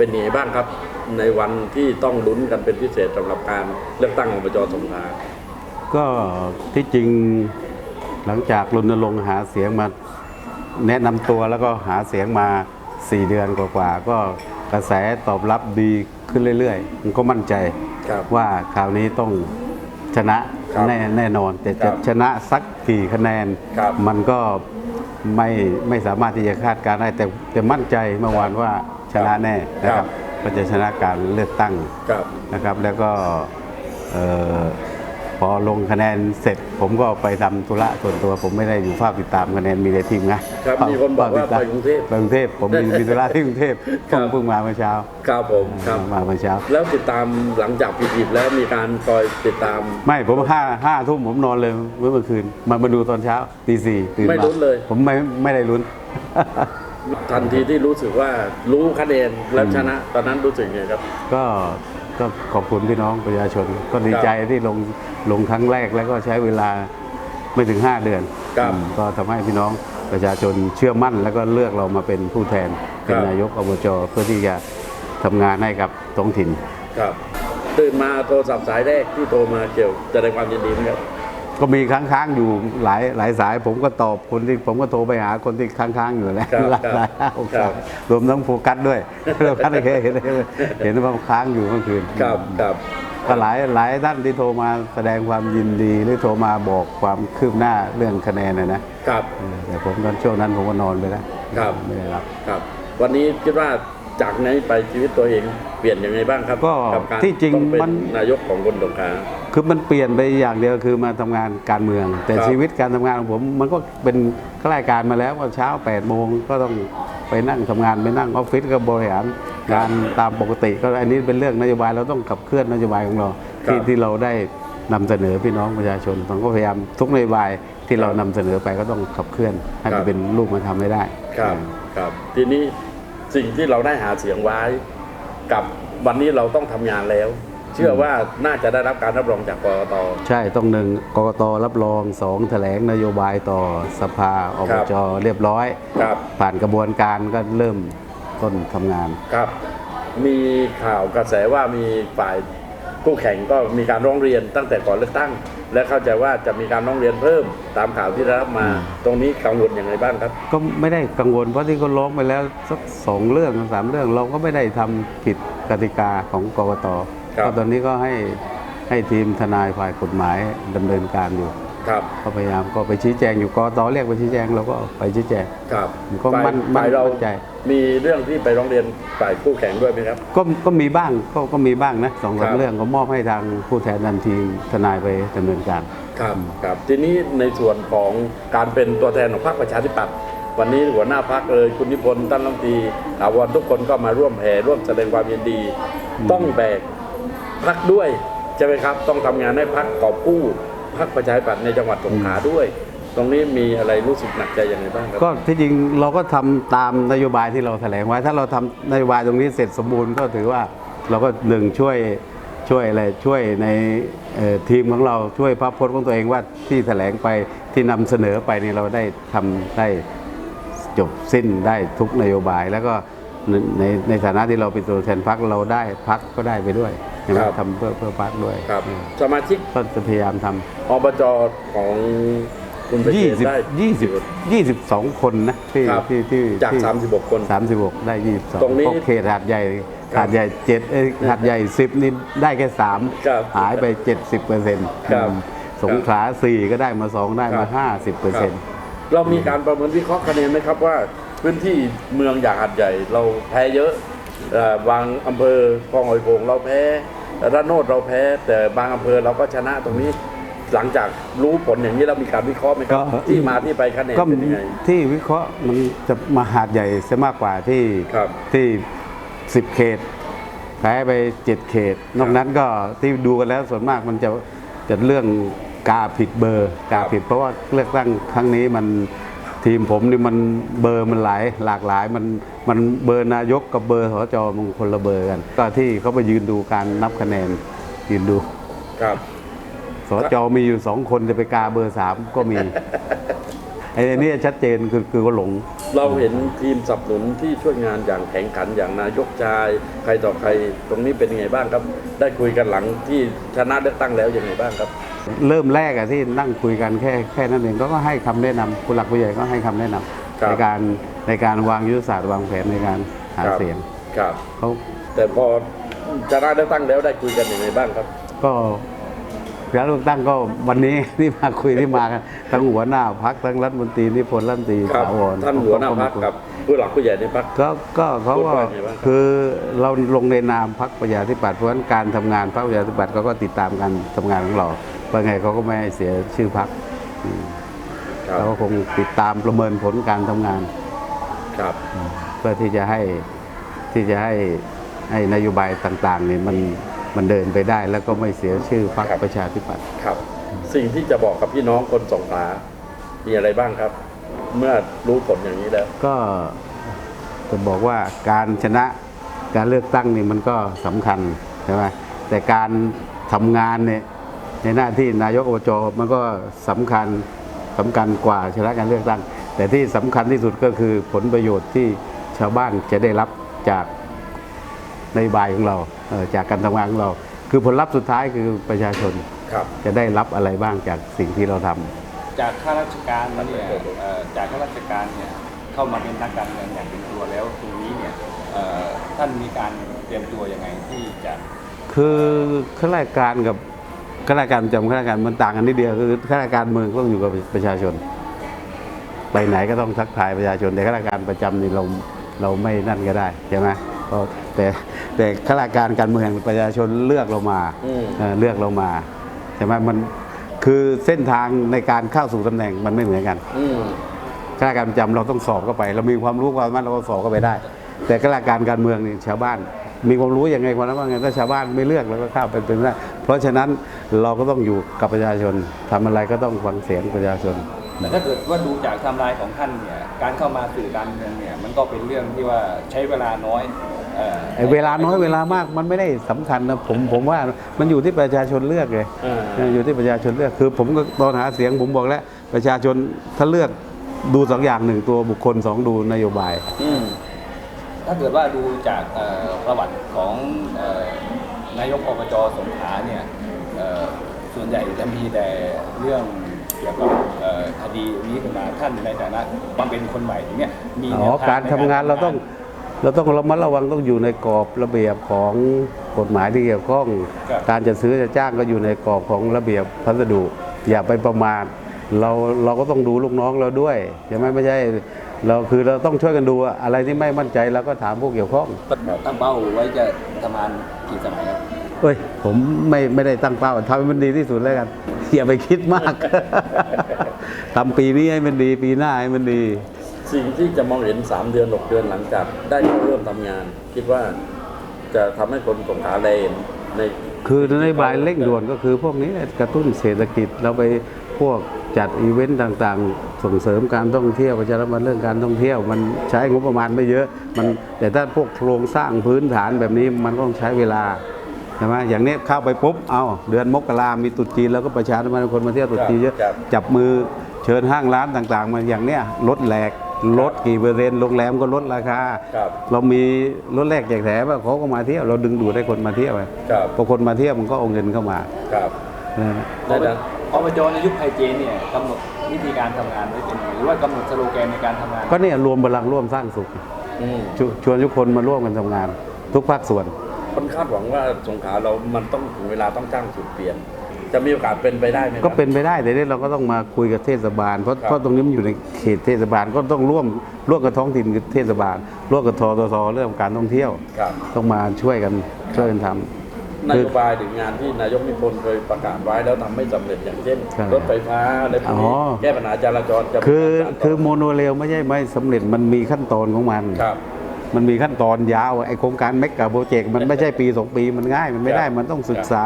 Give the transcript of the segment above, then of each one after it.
เป็นยังไงบ้างครับ ในวันที่ต้องลุ้นกันเป็นพิเศษสำหรับการเลือกตั้งอบจสงขลาก็ที่จริงหลังจากรณรงค์หาเสียงมาแนะนำตัวแล้วก็หาเสียงมา 4 เดือนกว่าๆก็กระแสตอบรับดีขึ้นเรื่อยๆมันก็มั่นใจครับ ว่าคราวนี้ต้องชนะครับแน่แน่นอนแต่ครัจะบชนะสักกี่คะแนน ครับ มันก็ไม่ไม่สามารถที่จะคาดการณ์ได้แต่แต่มั่นใจเมื่อวานว่า ชนะแน่นะคครัรับบก็จะชนะการเลือกตั้งครับนะครับ แล้วก็เอ่อพอลงคะแนนเสร็จ ผมก็ไปทำธุระส่วนตัว ผมไม่ได้อยู่ภาพติดตามคะแนนมีแต่ทีมนะครับมีคนบอกว่าเฝ้ติดตมไปกรุงเทพไปกรุงเทพผมมีมีธุระที่กรุงเทพครัเพิ่บงเพิ่งมาเมื่อเช้าครับผมครับมาเมื่อเช้า แล้วติดตามหลังจากปิดๆแล้วมีการคอยติดตาม ไม่ผมห้าห้าทุ่มผมนอนเลยเมื่อเมื่อคืนมามาดูตอนเช้าตีสี่ตื่นไม่มาลุ้นเลย ผมไม่ไม่ได้ลุ้น ทันทีที่รู้สึกว่ารู้คะแนนแล้วชนะ ตอนนั้นรู้สึกไงครับ ก็ก็ขอบคุณพี่น้องประชาชน ก็ดีใจที่ลงลงครั้งแรกแล้วก็ใช้เวลาไม่ถึง 5 เดือนครับอืมก็ทำให้พี่น้องประชาชนเชื่อมั่น แล้วก็เลือกเรามาเป็นผู้แทนเป็นครับนายกอบจเพื่อที่จะทำงานให้กับท้องถิ่นครับตื่นมาโทรศัพท์สายแรกที่โทรมาเกี่ยวแสดงความยินดีนะครับ ก็มีค้างๆอยู่หลายหลายสาย ผมก็ตอบคนที่ผมก็โทรไปหาคนที่ค้างๆอยู่แล้วครับหลายครับหลายห้าหกครัสาบยรวมทั้งโฟกัสด้วยโฟกัสเห็นเห็นเห็นว่าค้างอยู่เมื่อคืน ครับครับ ก็หลายหลายท่านที่โทรมาแสดงความยินดีหรือโทรมาบอกความคืบหน้าเรื่องคะแนนนะนะครับเออแต่ผมตอนช่วงนั้นผมก็นอนไปแล้วครับ ไม่ได้รับ ครับ วันนี้คิดว่าจากนี้ไปชีวิตตัวเองเปลี่ยนยังไงบ้างครับก็กัการที่จริงต้องเป็นมัน นายกของคนสงขลา คือมันเปลี่ยนไปอย่างเดียวคือมาทำงานการเมือง แต่ครับชีวิตการทำงานของผมมันก็เป็นข้าราชการมาแล้วว่าเช้า8ปดโมงก็ต้องไปนั่งทำงานไปนั่งออฟฟิศก็บริหารงานตามปกติ ก็อันนี้เป็นเรื่องนโยบายเราต้องขับเคลื่อนนโยบายของเราที่ที่เราได้นำเสนอพี่น้องประชาชนผมก็พยายามทุกนโยบายที่เรานำเสนอไปก็ต้องขับเคลื่อนให้มันเป็นรูปมาทำให้ได้ ครับครับทีนี้สิ่งที่เราได้หาเสียงไว้ กับวันนี้เราต้องทำงานแล้ว เชื่อว่าน่าจะได้รับการรับรองจากกรกต ใช่ต้องหนึ่งกกตรับรองสองแถลงนโยบายต่อสภาอบครับจเรียบร้อย ครับ ผ่านกระบวนการก็เริ่มต้นทำงาน ครับ มีข่าวกระแสว่ามีฝ่ายคู่แข่งก็มีการร้องเรียนตั้งแต่ก่อนเลือกตั้ง และเข้าใจว่าจะมีการร้องเรียนเพิ่มตามข่าวที่ได้รับมา ตรงนี้กังวลอย่างไรบ้างครับ ก็ไม่ได้กังวลเพราะที่เขาร้องไปแล้วสักสองเรื่องสามเรื่องเราก็ไม่ได้ทำผิดกติกาของกกต ครับ ก็ตอนนี้ก็ให้ให้ทีมทนายฝ่ายกฎหมายดำเนินการอยู่ครับก็พยายามก็ไปชี้แจงอยู่กกตเรียกไปชี้แจงเราก็ไปชี้แจง ครับก็ฝ่ายมั่นมั่นฝ่ายเรามั่นใจ มีเรื่องที่ไปร้องเรียนฝ่ายคู่แข่งด้วยไหมครับ ก็ก็มีบ้างก็ก็มีบ้างนะสองครัสามบเรื่องก็มอบให้ทางผู้แทนนันทีมทนายไปดำเนินการ ครับครับทีนี้ในส่วนของการเป็นตัวแทนของพรรคประชาธิปัตย์วันนี้หัวหน้าพรรคเอ่ยคุณนิพนธ์ท่านรัฐมนตรีถาวรทุกคนก็มาร่วมแห่ร่วมแสดงความยินดี ต้องแบก พรรคด้วยใช่ไหมครับ ต้องทำงานให้พรรคกอบกู้พรรคประชาธิปัตย์ในจังหวัดสงขลาด้วย ตรงนี้มีอะไรรู้สึกหนักใจยังไงบ้างครับก็ที่จริงเราก็ทำตามนโยบายที่เราแถลงไว้ ถ้าเราทำนโยบายตรงนี้เสร็จสมบูรณ์ก็ถือว่าเราก็หนึ่งช่วยช่วยอะไรช่วยในทีมของเราช่วยภาพพจน์ของตัวเองว่าที่แถลงไปที่นำเสนอไปนี่เราได้ทำได้จบสิ้นได้ทุกนโยบาย แล้วก็ในในฐานะที่เราเป็นตัวแทนพักเราได้พักก็ได้ไปด้วย ใช่ไหมครับ ทำเพื่อเพื่อพักด้วยครับ สมาชิกก็จะพยายามทำ อบจของคุณประเชยี่ษสิบได้ยี่สิบยี่สิบสองคนนะที่ครับที่ที่จาก ที่36 คน สามสิบหกได้ยี่สิบสองตรงนี้เขตหาดใหญ่ครับหาดใหญ่เจ็ดเอ้ยหาดใหญ่สิบนี่ได้แค่สามครับหายไปเจ็ดสิบเปอร์เซ็นต์ครับสงขลาสี่ก็ได้มาสองได้ครัมาบ ห้าสิบเปอร์เซ็นต์ เรามีการประเมินวิเคราะห์คะแนนไหมครับว่า พื้นที่เมืองอย่างหัดใหญ่ เราแพ้เยอะเอ่อ บางอำเภอคลองหอยโขงเราแพ้ระโนดเราแพ้ แต่บางอำเภอเราก็ชนะตรงนี้หลังจากรู้ผลอย่างนี้เรามีการวิเคราะห์ไหมครับที่มาที่ไปคะแนนก็เป็นยังไง ที่วิเคราะห์มันจะมาหาดใหญ่เสียมากกว่าที่ครับที่สิบเขตแพ้ไปเจ็ดเขต นอกนั้นก็ที่ดูกันแล้วส่วนมากมันจะจะเรื่องกาผิดเบอร์กาผิด เพราะว่าเลือกตั้งครั้งนี้มัน ทีมผมนี่มันเบอร์มันหลายหลากหลายมันมันเบอร์นายกกับเบอร์สจมันคนละเบอร์กัน ก็ที่เขาไปยืนดูการนับคะแนนยืนดูครับสจมีอยู่สองคนจะไปกาเบอร์สามก็มีไอ้นี่ชัดเจนคือคือก็หลง เราเห็นทีมสนับสนุนที่ช่วยงานอย่างแข็งขันอย่างนายกชาย ใครต่อใครตรงนี้เป็นยังไงบ้างครับ ได้คุยกันหลังที่ชนะเลือกตั้งแล้วยังไงบ้างครับ เริ่มแรกอะที่นั่งคุยกันแค่แค่นั้นเองก็ให้คำแนะนำผู้หลักผู้ใหญ่ก็ให้คำแนะนำครับ ในการในการวางยุทธศาสตร์วางแผนในการหาครับเสียงครับ เขาแต่พอชนะเลือกตั้งแล้วได้คุยกันยังไงบ้างครับ ก็การเลือกตั้งก็วันนี้ ที่มาคุยที่มากันทั้งหัวหน้าพักทั้งรัฐมนตรีนิพนธ์รัฐมนตรีครับถาวรท่านหัวหน้าพักกับผู้หลักผู้ใหญ่ในพัก ก็ก็เขาก็พูดว่าไงบ้างครับ คือเราลงในนามพักประชาธิปัตย์เพราะฉะนั้นการทำงานพักประชาธิปัตย์เขาก็ติดตามการทำงานของเรา ว่าไงเขาก็ไม่ให้เสียชื่อพักครับเราก็คงติดตามประเมินผลการทำงานครับเพื่อที่จะให้ที่จะให้ให้นโยบายต่างๆเนี่ยมันมันเดินไปได้แล้วก็ไม่เสียชื่อพรรคครับประชาธิปัตย์ครับ สิ่งที่จะบอกกับพี่น้องคนสงขลามีอะไรบ้างครับ เมื่อรู้ผลอย่างนี้แล้ว ก็จะบอกว่าการชนะการเลือกตั้งนี่มันก็สำคัญใช่ไหมแต่การทำงานเนี่ย ในหน้าที่นายกอบจมันก็สำคัญสำคัญกว่าชนะการเลือกตั้ง แต่ที่สำคัญที่สุดก็คือผลประโยชน์ที่ชาวบ้านจะได้รับจากนโยบายของเราเอ่อจากการทำงานของเรา คือผลลัพธ์สุดท้ายคือประชาชนครับจะได้รับอะไรบ้างจากสิ่งที่เราทำจากข้าราชการเนี่ยเอ่อจากข้าราชการเนี่ยเข้ามาเป็นนักการเมืองอย่างเป็นตัวแล้วตรงนี้เนี่ยเอ่อท่านมีการเตรียมตัวยังไงที่จะคือข้าราชการกับ ข้าราชการประจำข้าราชการมันต่างกันนิดเดียวคือข้าราชการเมืองต้องอยู่กับประชาชน ไปไหนก็ต้องทักทายประชาชน แต่ข้าราชการประจำนี่เราเราไม่นั่นก็ได้ใช่ไหมเพราะแต่แต่ข้าราชการการเมืองประชาชนเลือกเรามาอืมเออเลือกเรามาใช่ไหมมันคือเส้นทางในการเข้าสู่ตำแหน่งมันไม่เหมือนกันอืมข้าราชการประจำเราต้องสอบเข้าไป เรามีความรู้ความสามารถเราก็สอบเข้าไปได้ แต่ข้าราชการการเมืองนี่ชาวบ้าน มีความรู้ยังไงความสามารถยังไงถ้าชาวบ้านไม่เลือกเราก็เข้าไปเป็นไม่ได้ เพราะฉะนั้นเราก็ต้องอยู่กับประชาชนทำอะไรก็ต้องฟังเสียงประชาชนแต่ถ้าเกิดว่าดูจากไทำลายของท่านเนี่ยการเข้ามาสู่การเมืองเนี่ยมันก็เป็นเรื่องที่ว่าใช้เวลาน้อยเอ่อไอ้เวลาน้อยเวลามากมันไม่ได้สำคัญนะผมผมว่ามันอยู่ที่ประชาชนเลือกเลยอ่าเอออยู่ที่ประชาชนเลือกคือ ผมก็ตอนหาเสียงผมบอกแล้ว ประชาชนถ้าเลือกดูสองอย่างหนึ่งตัวบุคคลสองดูนโยบายอืม ถ้าเกิดว่าดูจากเอ่อประวัติของเอ่อนายกอบจสงขลาเนี่ยเอ่อส่วนใหญ่จะมีแต่เรื่องเกี่ยวกับเอ่อคดีนี้ขึ้นมาท่านในฐานะความเป็นคนใหม่อย่างเนี้ยมีอ๋อแนวทการทำงานเราต้องเราต้องระมัดระวังต้องอยู่ในกรอบระเบียบของกฎหมายที่เกี่ยวข้อง การจะซื้อจะจ้างก็อยู่ในกรอบของระเบียบพัสดุ อย่าไปประมาทเราเราก็ต้องดูลูกน้องเราด้วยใช่ไหมไม่ใช่ เราคือเราต้องช่วยกันดูอะอะไรที่ไม่มั่นใจเราก็ถามผู้เกี่ยวข้องตั้งเป้าไว้จะทำงานกี่สมัยครับเอ้ยผมไม่ไม่ได้ตั้งเป้าทำให้มันดีที่สุดแล้วกันอย่าไปคิดมากทำปีนี้ให้มันดี ปีหน้าให้มันดี สิ่งที่จะมองเห็น 3 เดือน 6 เดือนหลังจาก ได้เริ่มทำงาน คิดว่าจะทำให้คนสงขลาแลเห็นในคือนโยบายเร่งด่วนก็คือพวกนี้แหละกระตุ้นเศรษฐกิจเราไปพวก จัดอีเวนต์ต่างๆ ส่งเสริมการท่องเที่ยวประชาสัมพันธ์เรื่องการท่องเที่ยว มันใช้งบประมาณไม่เยอะมันแต่ถ้าพวกโครงสร้างพื้นฐานแบบนี้มันก็ต้องใช้เวลาใช่ไหมอย่างนี้เข้าไปปุ๊บเอาเดือนมกรามีตรุษจีนแล้วก็ประชาสัมพันธ์คนมาเที่ยวตรุษจีนเยอะครับจับมือเชิญห้างร้านต่างๆมาอย่างเนี้ยลดแหลกลดกี่เปอร์เซ็นต์โรงแรมก็ลดราคาครับเรามีรถแรกแจกแถมอะเขาก็มาเที่ยวเราดึงดูดให้คนมาเที่ยวไงครับพอคนมาเที่ยวมันก็เอาเงินเข้ามาครับนะได้นะ อบจในยุคไทยเจนเนี่ยกำหนดวิธีการทำงานไว้เป็นยังไงหรือว่ากำหนดสโลแกนในการทำงานก็เนี่ยรวมพลังร่วมสร้างสุขอืมชวชวนทุกคนมาร่วมกันทำงาน ทุกภาคส่วน คนคาดหวังว่าสงขลาเรามันต้องถึงเวลาต้องจ้างจุดเปลี่ยน จะมีโอกาสเป็นไปได้ไหมครับ ก็เป็นไปได้แต่เนี่ยเราก็ต้องมาคุยกับเทศบาล เพราะครับ เพราะตรงนี้มันอยู่ในเขตเทศบาลก็ต้องร่วมร่วมกับท้องถิ่นกับเทศบาลร่วมกับทททเรื่องการท่องเที่ยว ครับ ต้องมาช่วยกันช่วยกันทำ นโยบายหรืองานที่นายกนิพนธ์เคยประกาศไว้แล้วทำไม่สำเร็จอย่างเช่นใช่รถไฟฟ้าอะไรพวกนี้อ๋อแก้ปัญหาจราจรจะคือมีการต่คือโมโนเรลไม่ใช่ไม่สำเร็จมันมีขั้นตอนของมันครับมันมีขั้นตอนยาวไอโครงการเมกะโปรเจกต์มันไม่ใช่ปี2ปีมันง่าย มันไม่ได้ครับมันต้องศึกษา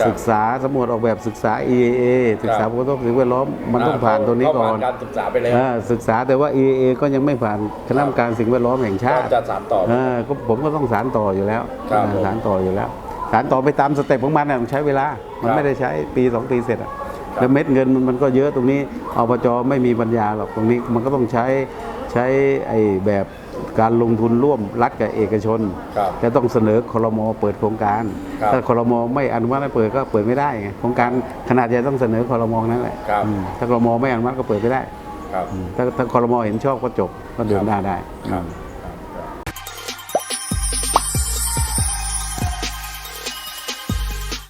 ครับศึกษาสำรวจออกแบบศึกษา EAA ศึกษาครับผลกระทบสิ่งแวดล้อมมันต้องผ่านตัวนี้ก่อนเข้าผ่าการศึกษาไปแล้วอ่าศึกษาแต่ว่า EAA ก็ยังไม่ผ่านคณะกรรมการสิ่งแวดล้อมแห่งชาก็ติจะสานต่ออ่าก็ผมก็ต้องสารต่ออยู่แล้วครับผมสารต่ออยู่แล้ว สารต่อไปตามสเต็ปของมันน่ะมันใช้เวลา มันครับไม่ได้ใช้ปี 2 ปีเสร็จอะแล้วเม็ดเงินมันก็เยอะตรงนี้อบจไม่มีปัญญาหรอกตรงนี้มันก็ต้องใช้ใช้ไอ้แบบการลงทุนร่วมรัฐกับเอกชนครับจะต้องเสนอคลมเปิดโครงการครับถ้าคลมไม่อนุมัติให้เปิดก็เปิดไม่ได้ไงโครงการขนาดใหญ่ต้องเสนอคลมนั่นแหละครับอืมถ้าคลมไม่อนุมัติก็เปิดไม่ได้ครับอืมถ้าถ้าคลมเห็นชอบก็จบก็เดินหน้าได้ครับอืม